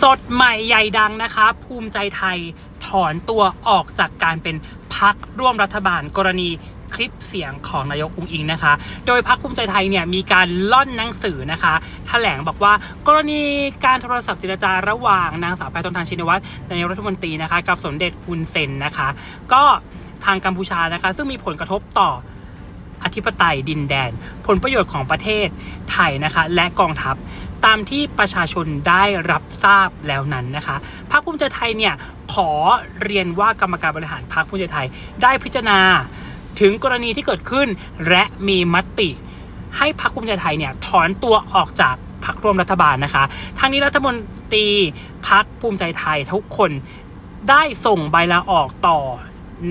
สดใหม่ใหญ่ดังนะคะ ภูมิใจไทยถอนตัวออกจากการเป็นพักร่วมรัฐบาลกรณีคลิปเสียงของนายกอุงอิงนะคะ โดยพักภูมิใจไทยเนี่ยมีการล่อนหนังสือนะคะแถลงบอกว่ากรณีการโทรศัพท์เจรจาระหว่างนางสาวแพทองทานชินวัตรนายกรัฐมนตรีนะคะกับสมเด็จฮุนเซนนะคะ ก็ทางกัมพูชานะคะ ซึ่งมีผลกระทบต่ออธิปไตยดินแดน ผลประโยชน์ของประเทศไทยนะคะ และกองทัพ ตามที่ประชาชนได้รับทราบแล้วนั้นนะคะพรรคภูมิใจไทยเนี่ยขอเรียนว่ากรรมการบริหารพรรคภูมิใจไทย ได้พิจารณาถึงกรณีที่เกิดขึ้น และมีมติ ให้พรรคภูมิใจไทยเนี่ยถอนตัวออกจากพรรคร่วมรัฐบาลนะคะทางนี้รัฐมนตรีพรรคภูมิใจไทยทุกคนได้ส่งใบลาออกต่อ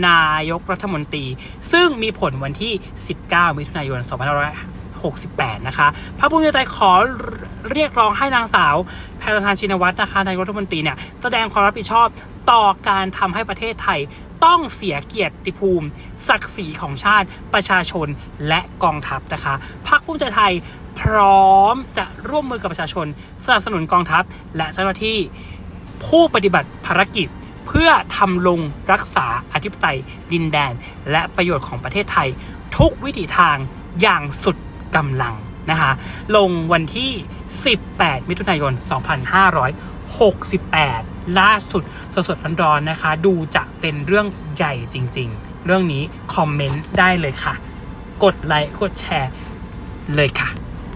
นายกรัฐมนตรี ซึ่งมีผลวันที่ 19 มิถุนายน 2568 นะคะพรรคภูมิใจไทยขอ เรียกร้องให้นางสาวแพทองทานชินวัตรนะคะนายกรัฐมนตรีเนี่ยแสดงความรับผิดชอบต่อการทำให้ประเทศไทยต้องเสียเกียรติภูมิ ศักดิ์ศรีของชาติประชาชนและกองทัพนะคะพรรคภูมิใจไทยพร้อมจะร่วมมือกับประชาชน สนับสนุนกองทัพ และเจ้าหน้าที่ผู้ปฏิบัติภารกิจเพื่อทำลงรักษาอธิปไตยดินแดน และประโยชน์ของประเทศไทย ทุกวิถีทางอย่างสุดกำลัง นะคะ ลงวันที่ 18 มิถุนายน 2568 ล่าสุดสดๆร้อนๆนะคะ ดูจะเป็นเรื่องใหญ่จริงๆ เรื่องนี้คอมเมนต์ได้เลยค่ะ กดไลค์กดแชร์เลยค่ะ